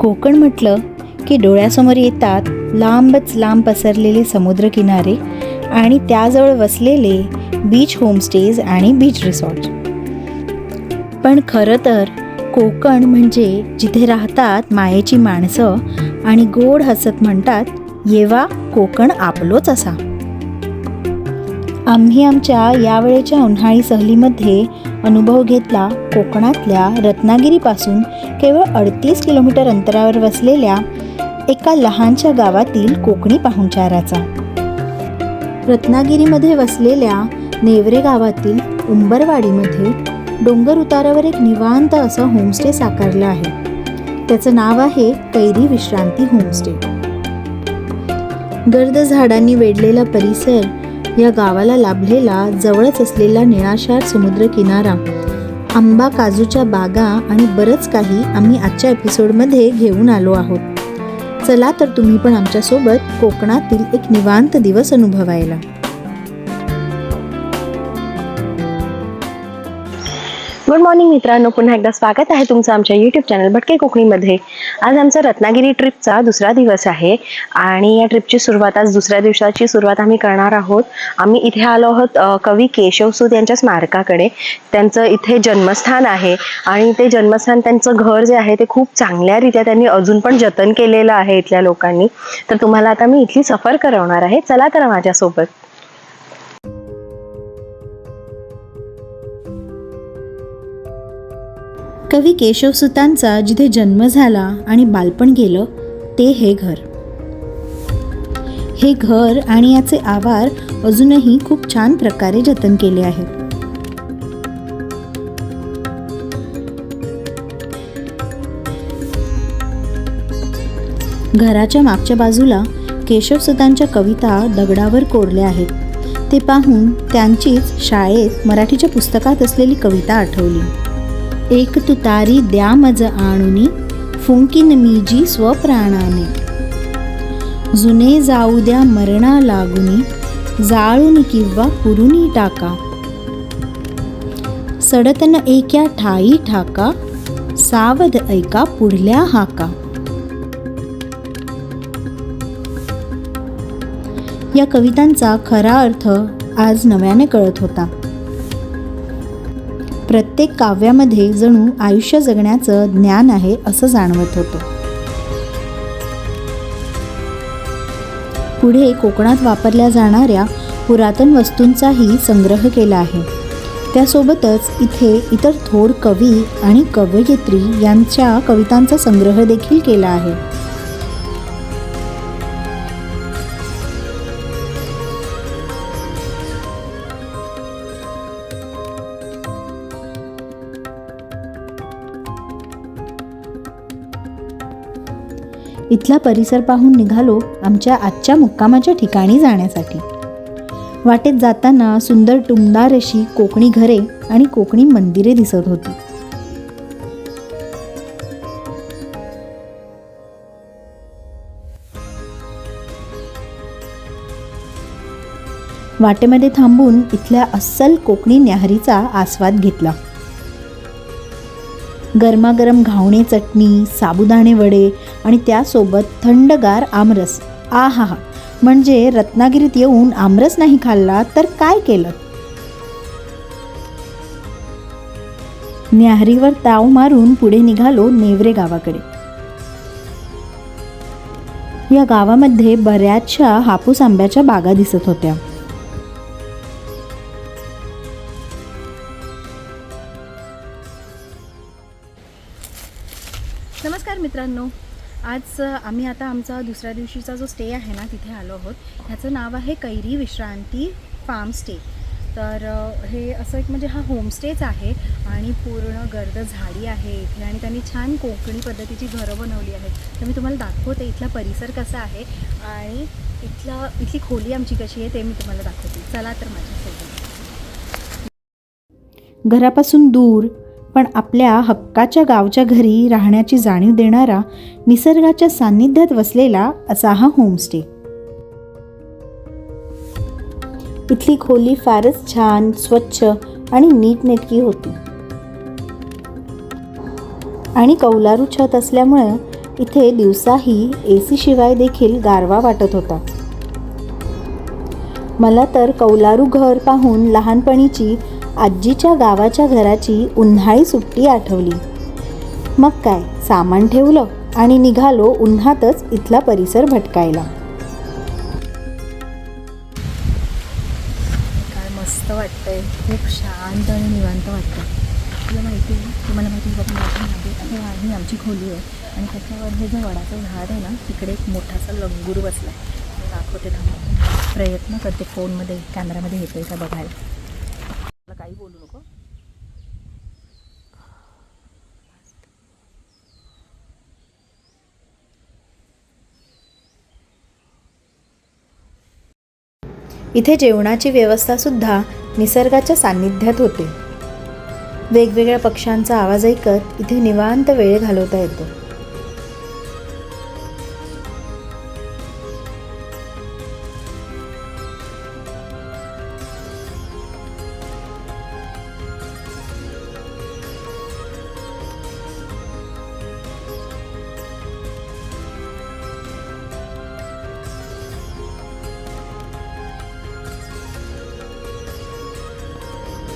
कोकण म्हटलं की डोळ्यासमोर येतात लांबच लांब पसरलेले समुद्रकिनारे आणि त्याजवळ वसलेले बीच होमस्टेज आणि बीच रिसॉर्ट पण खरं तर कोकण म्हणजे जिथे राहतात मायेची माणसं आणि गोड हसत म्हणतात येवा कोकण आपलोच असा. आम्ही आमच्या यावेळेच्या उन्हाळी सहलीमध्ये अनुभव घेतला कोकणातल्या रत्नागिरीपासून केवळ अडतीस किलोमीटर अंतरावर वसलेल्या एका लहानशा गावातील कोकणी पाहुणचाराचा. रत्नागिरीमध्ये वसलेल्या नेवरे गावातील उंबरवाडीमध्ये डोंगर उतारावर एक निवांत असं होमस्टे साकारलं आहे. त्याचं नाव आहे कैरी विश्रांती होमस्टे गर्द झाडांनी वेढलेला परिसर या गावाला लाभलेला जवळच असलेला निळाशार समुद्र किनारा. आंबा काजूच्या बागा आणि बरंच काही आम्ही आजच्या एपिसोडमध्ये घेऊन आलो आहोत. चला तर तुम्ही पण आमच्यासोबत कोकणातील एक निवांत दिवस अनुभवायला. गुड मॉर्निंग मित्रांनो पुन्हा एकदा स्वागत आहे तुमचं आमच्या यूट्यूब चॅनल भटके कोकणीमध्ये. आज आमचा रत्नागिरी ट्रिपचा दुसरा दिवस आहे आणि या ट्रिपची सुरुवात आज दुसऱ्या दिवसाची सुरुवात आम्ही करणार आहोत. आम्ही इथे आलो आहोत कवी कवी केशवसूत यांच्या स्मारकाकडे. त्यांचं इथे जन्मस्थान आहे आणि ते जन्मस्थान त्यांचं घर जे आहे ते खूप चांगल्यारीत्या त्यांनी अजून पण जतन केलेलं आहे इथल्या लोकांनी. तर तुम्हाला आता मी इथली सफर करवणार आहे. चला तर माझ्यासोबत. कवी केशवसुतांचा जिथे जन्म झाला आणि बालपण गेलं ते हे घर. हे घर आणि याचे आवार अजूनही खूप छान प्रकारे जतन केले आहेत. घराच्या मागच्या बाजूला केशवसुतांच्या कविता दगडावर कोरल्या आहेत. ते पाहून त्यांचीच शाळेत मराठीच्या पुस्तकात असलेली कविता आठवली. एक तुतारी द्या मज आणुनी फुंकीन मीजी स्वप्राणाने. जुने जाऊ द्या मरणा लागुनी जाळून किंवा पुरुनी टाका. सडतन एक्या ठाई ठाका सावध ऐका पुढल्या हाका. या कवितांचा खरा अर्थ आज नव्याने कळत होता. प्रत्येक काव्यामध्ये जणू आयुष्य जगण्याचं ज्ञान आहे असं जाणवत होतं. पुढे कोकणात वापरल्या जाणाऱ्या पुरातन वस्तूंचाही संग्रह केला आहे. त्यासोबतच इथे इतर थोर कवी आणि कवयित्री यांच्या कवितांचा संग्रह देखील केला आहे. इथला परिसर पाहून निघालो आमच्या आजच्या मुक्कामाच्या ठिकाणी जाण्यासाठी. वाटेत जाताना सुंदर टुमदार अशी कोकणी घरे आणि कोकणी मंदिरे दिसत होती. वाटेमध्ये थांबून इथल्या अस्सल कोकणी न्याहारीचा आस्वाद घेतला. गरमागरम घावणे चटणी साबुदाणे वडे आणि त्यासोबत थंडगार आमरस. आ हा हा म्हणजे रत्नागिरीत येऊन आमरस नाही खाल्ला तर काय केलं? न्याहरीवर ताव मारून पुढे निघालो नेवरे गावाकडे. या गावामध्ये बऱ्याचशा हापूस आंब्याच्या बागा दिसत होत्या. मित्रांनो आज आम्ही आता आमचा दुसऱ्या दिवशीचा जो स्टे आहे ना तिथे आलो आहोत. ह्याचं नाव आहे कैरी विश्रांती फार्म स्टे तर हे असं एक म्हणजे हा होमस्टेच आहे आणि पूर्ण गर्द झाडी आहे इथे आणि त्यांनी छान कोकणी पद्धतीची घरं बनवली आहेत. तर मी तुम्हाला दाखवते इथला परिसर कसा आहे आणि इथला इथली खोली आमची कशी आहे ते मी तुम्हाला दाखवते. चला तर माझ्यासोबत. घरापासून दूर पण आपल्या हक्काच्या गावच्या घरी राहण्याची जाणीव देणारा निसर्गाच्या सान्निध्यात वसलेला असा हा होमस्टे इथली खोली फारच छान स्वच्छ आणि नीटनेटकी होती. आणि कौलारू छत असल्यामुळं इथे दिवसाही ए सी शिवाय देखील गारवा वाटत होता. मला तर कौलारू घर पाहून लहानपणीची आजीच्या गावाच्या घराची उन्हाळी सुट्टी आठवली. मग काय सामान ठेवलं आणि निघालो उन्हातच इथला परिसर भटकायला. काय मस्त वाटतंय. खूप शांत आणि निवांत वाटतं तुला माहिती आहे तुम्हाला माहिती आहे का हे आहे आमची खोली आहे. आणि त्याच्यावर हे जे वडाचं झाड आहे ना तिकडे एक मोठासा लंगूर बसला आहे दाखवते थांबा प्रयत्न करते फोनमध्ये कॅमेरामध्ये येतोय का बघायला. काही बोलू नको. इथे जेवणाची व्यवस्थासुद्धा निसर्गाच्या सान्निध्यात होते. वेगवेगळ्या पक्ष्यांचा आवाज ऐकत इथे निवांत वेळ घालवता येतो.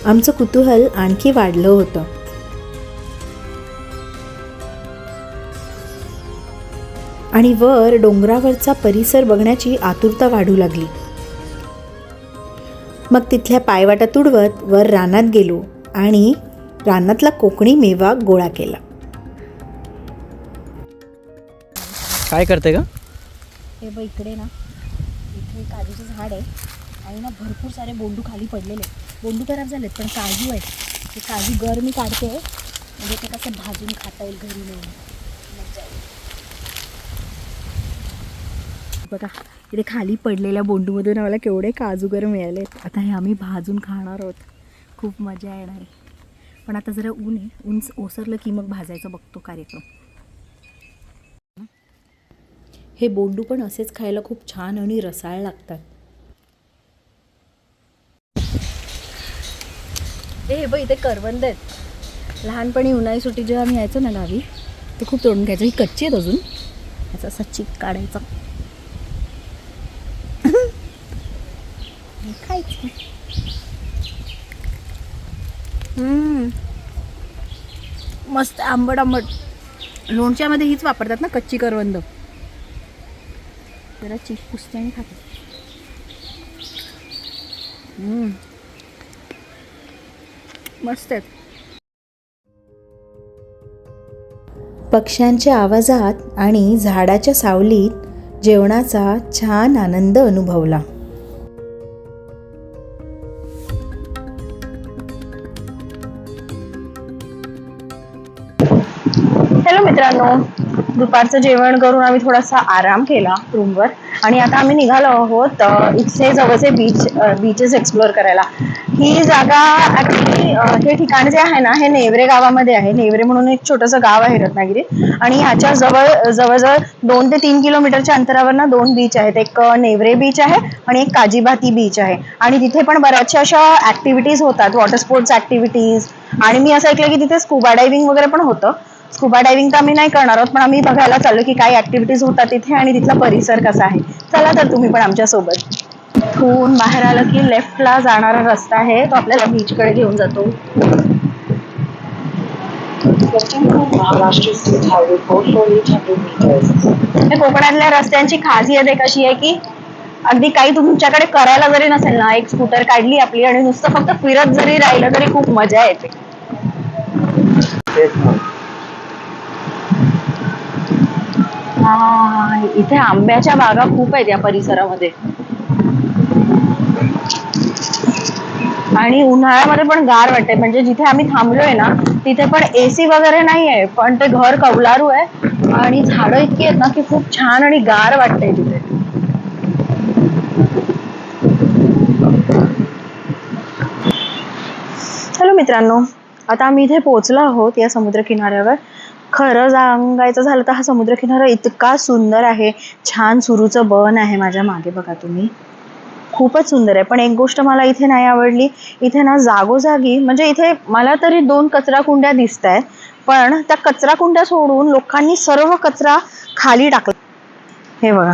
आमचं कुतूहल आणखी वाढलं होतं. आणि वर डोंगरावरचा परिसर बघण्याची आतुरता वाढू लागली. मग तिथल्या पायवाटा तुडवत वर रानात गेलो आणि रानातला कोकणी मेवा गोळा केला. काय करते का हे बघ इकडे ना इथे काजूचं झाड आहे. आणि ना भरपूर सारे बोंडू खाली पडलेले आहेत. बोंडू खराब झालेत पण काजू आहेत. ते काजू गर मी काढते. म्हणजे ते कसं भाजून खाता येईल घरी नेऊन. येईल. बघा इथे खाली पडलेल्या बोंडूमधून आम्हाला केवढे काजूगर मिळाले आता हे आम्ही भाजून खाणार आहोत. खूप मजा येणार आहे. पण आता जरा ऊन आहे. ऊन ओसरलं की मग भाजायचं बघतो कार्यक्रम. हे बोंडू पण असेच खायला खूप छान आणि रसाळ लागतात. ते हे बघ इथे करवंद आहेत. लहानपणी उन्हाळी सुट्टी जेव्हा आम्ही यायचो ना गावी ते खूप तोडून घ्यायचं. ही कच्ची आहेत अजून. याचा असा चिक काढायचा. खायचं. मस्त आंबट आंबट. लोणच्यामध्ये हीच वापरतात ना कच्ची करवंद. जरा चिक पुसते आणि खाते. मस्त आहेत. पक्ष्यांच्या आवाजात आणि झाडाच्या सावलीत जेवणाचा छान आनंद अनुभवला. हॅलो मित्रांनो. दुपारचं जेवण करून आम्ही थोडासा आराम केला रूमवर. आणि आता आम्ही निघालो आहोत इथे इथले जवळचे बीच बीचेस एक्सप्लोअर करायला. ही जागा ऍक्च्युली हे ठिकाण जे आहे ना हे नेवरे गावामध्ये आहे. नेवरे म्हणून एक छोटंसं गाव आहे रत्नागिरी. आणि ह्याच्या जवळ जवळजवळ दोन ते तीन किलोमीटरच्या अंतरावर ना दोन बीच आहेत. एक नेवरे बीच आहे आणि एक काजीबाती बीच आहे. आणि तिथे पण बऱ्याचशा अशा ऍक्टिव्हिटीज होतात. वॉटर स्पोर्ट्स ऍक्टिव्हिटीज आणि मी असं ऐकलं की तिथे स्कुबा डायव्हिंग वगैरे पण होतं. स्कुबा डायव्हिंग तर आम्ही नाही करणार आहोत पण आम्ही बघायला चाललो की काय ऍक्टिव्हिटीज होतात तिथे आणि तिथला परिसर कसा आहे. चला तर तुम्ही पण आमच्यासोबत. इथून बाहेर आलं की लेफ्टला जाणारा रस्ता आहे तो आपल्याला बीचकडे घेऊन जातो. Maharashtra State Highway 4 for 800 meters. कोकणातल्या रस्त्यांची खासियत एक अशी आहे की अगदी काही तुमच्याकडे करायला जरी नसेल ना एक स्कूटर काढली आपली आणि नुसतं फक्त फिरत जरी राहिलं तरी खूप मजा येते. हा इथे आंब्याच्या बागा खूप आहेत या परिसरामध्ये. आणि उन्हाळ्यामध्ये पण गार वाटते म्हणजे जिथे आम्ही थांबलोय ना तिथे पण एसी वगैरे नाही आहे पण ते घर कौलारू आहे. आणि झाडं इतकी आहेत ना की खूप छान आणि गार वाटते तिथे. हॅलो मित्रांनो आता आम्ही इथे पोहोचलो आहोत या समुद्र किनाऱ्यावर खरं सांगायचं झालं तर हा समुद्र किनारा इतका सुंदर आहे. छान सुरूचं बन आहे माझ्या मागे बघा तुम्ही. खूपच सुंदर आहे. पण एक गोष्ट मला इथे नाही आवडली. इथे ना जागोजागी म्हणजे इथे मला तरी दोन कचरा कुंड्या दिसत आहेत. पण त्या कचरा कुंड्या सोडून लोकांनी सर्व कचरा खाली टाकला. हे बघा.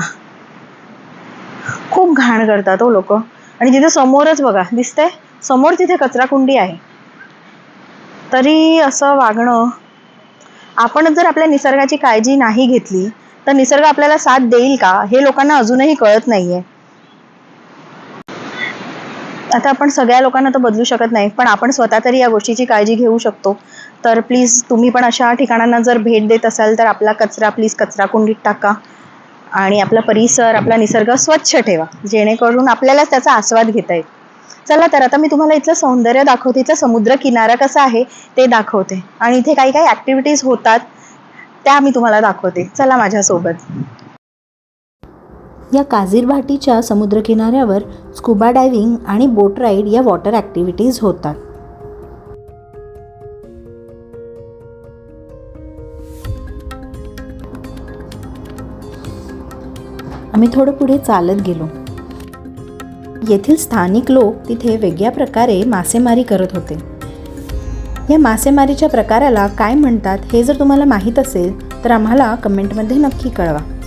खूप घाण करतात हो लोक. आणि तिथे समोरच बघा दिसतंय? समोर तिथे कचरा कुंडी आहे. तरी असं वागणं आपणच जर आपल्या निसर्गाची काळजी नाही घेतली तर निसर्ग आपल्याला साथ देईल का? हे लोकांना अजूनही कळत नाहीये. आता आपण सगळ्या लोकांना तर बदलू शकत नाही पण आपण स्वतः तरी या गोष्टीची काळजी घेऊ शकतो. तर प्लीज तुम्ही पण अशा ठिकाणांना जर भेट देत असाल तर आपला कचरा प्लीज कचरा कुंडीत टाका. आणि आपला परिसर आपला निसर्ग स्वच्छ ठेवा जेणेकरून आपल्यालाच त्याचा आस्वाद घेता येईल. चला तर आता मी तुम्हाला इथलं सौंदर्य दाखवते इथला समुद्र किनारा कसा आहे ते दाखवते. आणि इथे काही काही ॲक्टिव्हिटीज होतात त्या मी तुम्हाला दाखवते. चला माझ्यासोबत. या काजीरभाटीच्या समुद्रकिनाऱ्यावर स्कुबा डायव्हिंग आणि बोट राईड या वॉटर ॲक्टिव्हिटीज होतात. आम्ही थोडं पुढे चालत गेलो. येथील स्थानिक लोक तिथे वेगळ्या प्रकारे मासेमारी करत होते. या मासेमारीच्या प्रकाराला काय म्हणतात हे जर तुम्हाला माहीत असेल तर आम्हाला कमेंटमध्ये नक्की कळवा.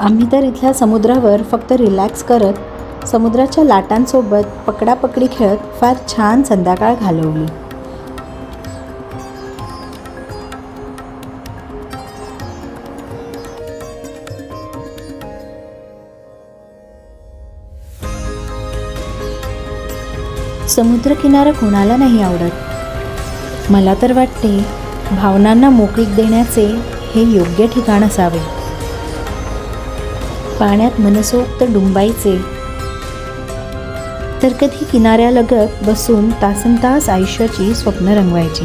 आम्ही तर इथल्या समुद्रावर फक्त रिलॅक्स करत समुद्राच्या लाटांसोबत पकडापकडी खेळत फार छान संध्याकाळ घालवली. समुद्रकिनारा कोणाला नाही आवडत. मला तर वाटते भावनांना मोकळीक देण्याचे हे योग्य ठिकाण असावे. पाण्यात मनसोक्त डुंबायचे. तर कधी किनाऱ्यालगत बसून तासनतास आयुष्याची स्वप्न रंगवायची.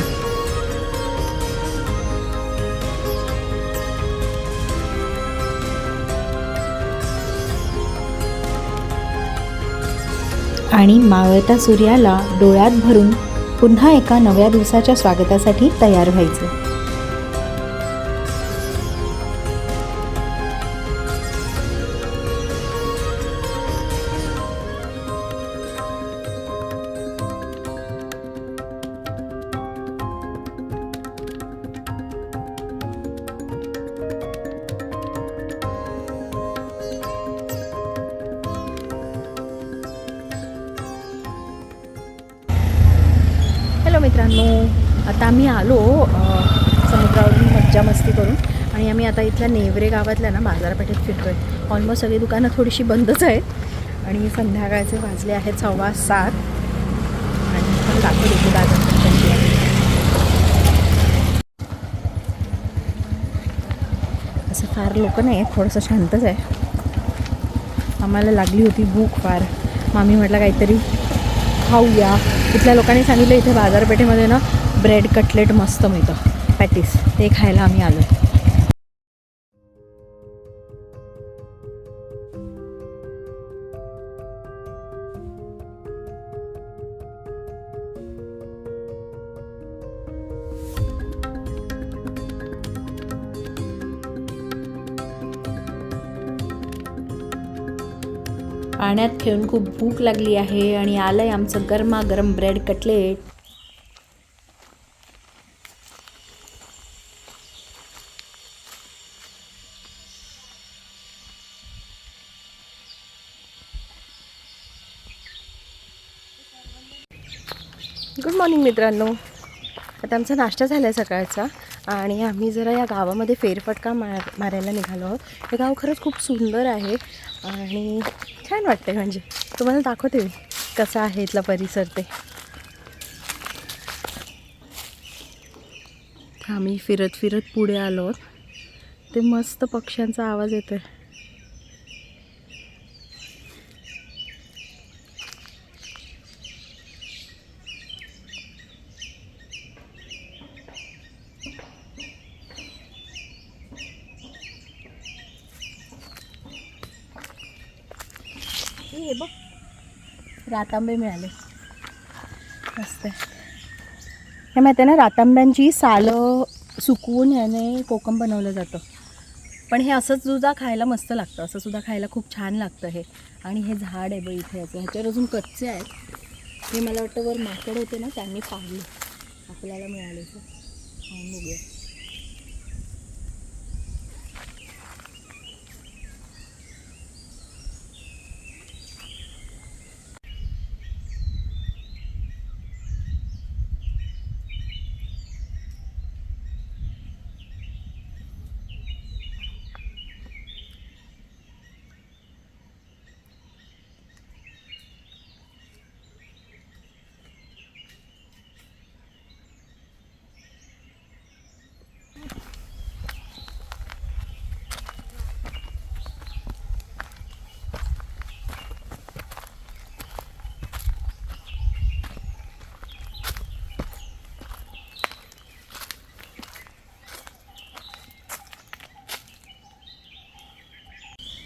आणि मावळता सूर्याला डोळ्यात भरून पुन्हा एका नव्या दिवसाच्या स्वागतासाठी तयार व्हायचं. मित्रांनो आता आम्ही आलो समुद्रावरून मज्जा मस्ती करून. आणि आम्ही आता इथल्या नेवरे गावातल्या ना बाजारपेठेत फिरतो आहे ऑलमोस्ट सगळी दुकानं थोडीशी बंदच आहेत. आणि संध्याकाळचे वाजले आहेत सव्वा सात. आणि पण दाखवत होती बाजारपेठ असं फार लोक नाही आहेत थोडंसं शांतच आहे. आम्हाला लागली होती भूक फार. मग आम्ही म्हटलं काहीतरी खाऊया. इथल्या लोकांनी सांगितलं इथे बाजारपेठेमध्ये ना ब्रेड कटलेट मस्त मिळतं. पॅटीस ते खायला आम्ही आलो. पाण्यात खेळून खूप भूक लागली आहे आणि आलं आहे आमचं गरमागरम ब्रेड कटलेट. गुड मॉर्निंग मित्रांनो. आता आमचा नाश्ता झाला आहे सकाळचा आणि आम्ही जरा या गावामध्ये फेरफटका मार मारायला निघालो आहोत. हे गाव खरंच खूप सुंदर आहे. आणि छान वाटते म्हणजे. तुम्हाला दाखवते मी कसा आहे इथला परिसर ते. आम्ही फिरत फिरत पुढे आलो आहोत ते मस्त पक्ष्यांचा आवाज येतो आहे बघ रातांबे मिळाले. मस्त हे माहिती आहे ना रातांब्यांची सालं सुकवून याने कोकम बनवलं जातं. पण हे असंच सुद्धा खायला मस्त लागतं. असं सुद्धा खायला खूप छान लागतं हे. आणि हे झाड आहे बघ इथे याचं. ह्याच्यावर अजून कच्चे आहेत. हे मला वाटतं वर माकड होते ना त्यांनी पाहिले आपल्याला मिळाले ते. बघूया.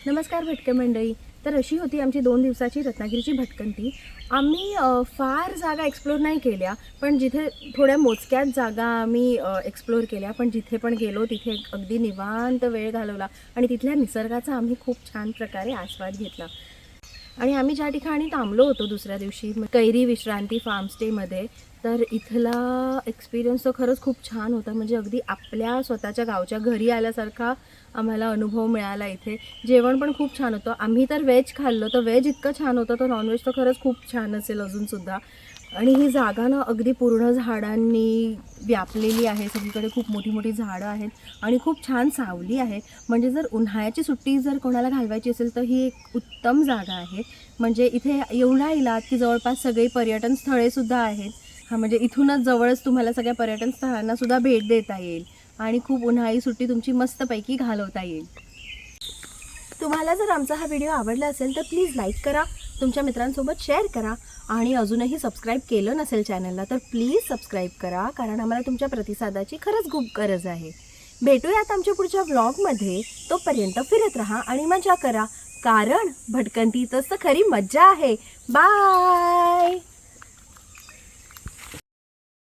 नमस्कार भटके मंडळी. तर अशी होती आमची दोन दिवसाची रत्नागिरीची भटकंती. आम्ही फार जागा एक्सप्लोर नाही केल्या पण जिथे थोड्या मोजक्याच जागा आम्ही एक्सप्लोर केल्या. पण जिथे पण गेलो तिथे अगदी निवांत वेळ घालवला आणि तिथल्या निसर्गाचा आम्ही खूप छान प्रकारे आस्वाद घेतला. आणि आम्ही ज्या ठिकाणी थांबलो होतो दुसऱ्या दिवशी कैरी विश्रांती फार्म स्टेमध्ये तर इथला एक्सपिरियन्स तर खरंच खूप छान होता. म्हणजे अगदी आपल्या स्वतःच्या गावच्या घरी आल्यासारखा आम्हाला अनुभव मिळाला इथे. जेवण पण खूप छान होतं. आम्ही तर व्हेज खाल्लं. तर व्हेज इतकं छान होतं. तर नॉनव्हेज तर खरंच खूप छान असेल अजूनसुद्धा आणि ही जागा ना अगदी पूर्ण झाडांनी व्यापलेली आहे. सगळीकडे खूप मोठी मोठी झाडं आहेत आणि खूप छान सावली आहे. म्हणजे जर उन्हाळ्याची सुट्टी जर कोणाला घालवायची असेल तर ही एक उत्तम जागा आहे. म्हणजे इथे येऊन राहिलात की जवळपास सगळी पर्यटन स्थळेसुद्धा आहेत. हां म्हणजे इथूनच जवळच तुम्हाला सगळ्या पर्यटन स्थळांनासुद्धा भेट देता येईल. आणि खूप उन्हाळी सुट्टी तुमची मस्तपैकी घालवता येईल. तुम्हाला जर आमचा हा व्हिडिओ आवडला असेल तर प्लीज लाईक करा. तुमच्या मित्रांसोबत शेअर करा आणि अजूनही सबस्क्राईब केलं नसेल चॅनलला तर प्लीज सबस्क्राईब करा कारण आम्हाला तुमच्या प्रतिसादाची खरंच खूप गरज आहे. भेटूयात आमच्या पुढच्या व्लॉगमध्ये तोपर्यंत फिरत राहा आणि मजा करा कारण भटकंतीतच तर खरी मज्जा आहे. बाय